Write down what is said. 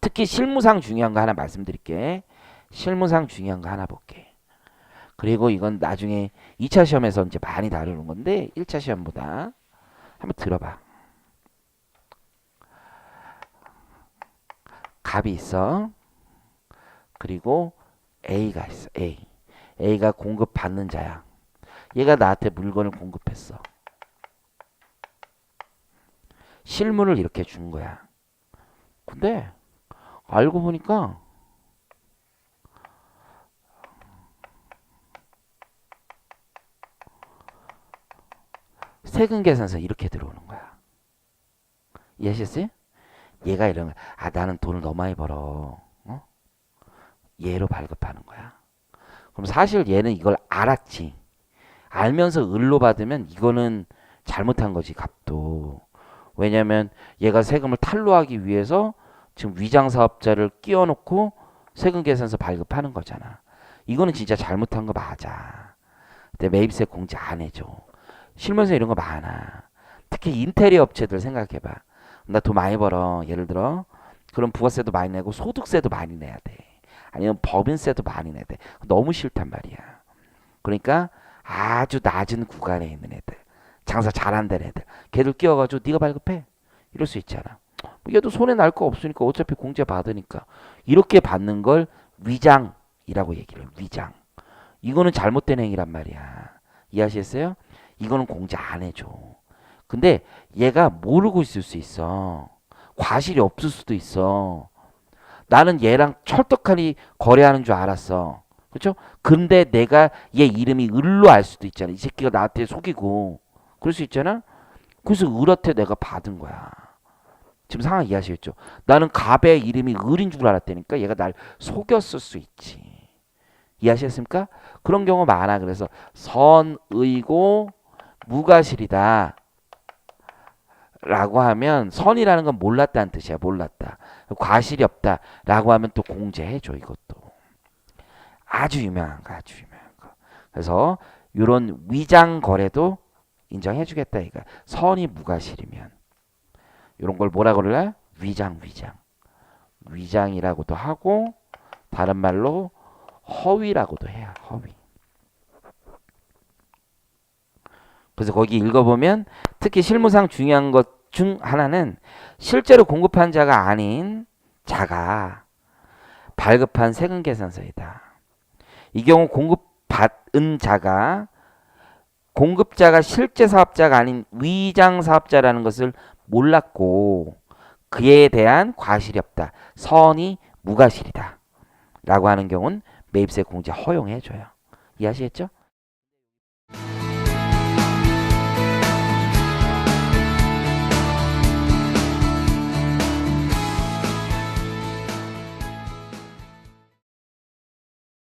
특히 실무상 중요한 거 하나 말씀드릴게. 실무상 중요한 거 하나 볼게. 그리고 이건 나중에 2차 시험에서 이제 많이 다루는 건데 1차 시험보다 한번 들어봐. 값이 있어. 그리고 A가 있어. A. A가 공급 받는 자야. 얘가 나한테 물건을 공급했어. 실물을 이렇게 준 거야. 근데 알고 보니까 세금 계산서 이렇게 들어오는 거야. 이해하셨어요? 얘가 이런 거야. 아 나는 돈을 너무 많이 벌어. 어? 얘로 발급하는 거야. 그럼 사실 얘는 이걸 알았지. 알면서 을로 받으면 이거는 잘못한 거지 값도. 왜냐면 얘가 세금을 탈루하기 위해서 지금 위장 사업자를 끼워 놓고 세금 계산서 발급하는 거잖아. 이거는 진짜 잘못한 거 맞아. 근데 매입세 공제 안 해줘. 실무에서 이런 거 많아. 특히 인테리어 업체들 생각해봐. 나 돈 많이 벌어. 예를 들어. 그럼 부가세도 많이 내고 소득세도 많이 내야 돼. 아니면 법인세도 많이 내야 돼. 너무 싫단 말이야. 그러니까 아주 낮은 구간에 있는 애들. 장사 잘한다는 애들. 걔들 끼워가지고 네가 발급해. 이럴 수 있잖아. 얘도 손에 날 거 없으니까 어차피 공제 받으니까. 이렇게 받는 걸 위장이라고 얘기를 해요. 위장. 이거는 잘못된 행위란 말이야. 이해하시겠어요? 이거는 공제 안 해줘. 근데 얘가 모르고 있을 수 있어. 과실이 없을 수도 있어. 나는 얘랑 철떡하니 거래하는 줄 알았어. 그렇죠? 근데 내가 얘 이름이 을로 알 수도 있잖아. 이 새끼가 나한테 속이고. 그럴 수 있잖아. 그래서 을한테 내가 받은 거야. 지금 상황 이해하시겠죠? 나는 갑의 이름이 을인 줄 알았다니까 얘가 날 속였을 수 있지. 이해하셨습니까? 그런 경우 많아. 그래서 선의고 무과실이다. 라고 하면 선이라는 건 몰랐다는 뜻이야. 몰랐다. 과실이 없다. 라고 하면 또 공제해줘. 이것도. 아주 유명한 거. 아주 유명한 거. 그래서 이런 위장 거래도 인정해주겠다. 이거 선이 무과실이면 이런 걸 뭐라 그럴래? 위장 위장. 위장이라고도 하고 다른 말로 허위라고도 해요. 허위. 그래서 거기 읽어보면 특히 실무상 중요한 것 중 하나는 실제로 공급한 자가 아닌 자가 발급한 세금 계산서이다. 이 경우 공급받은 자가 공급자가 실제 사업자가 아닌 위장 사업자라는 것을 몰랐고 그에 대한 과실이 없다. 선이 무과실이다. 라고 하는 경우는 매입세 공제 허용해 줘요. 이해하시겠죠?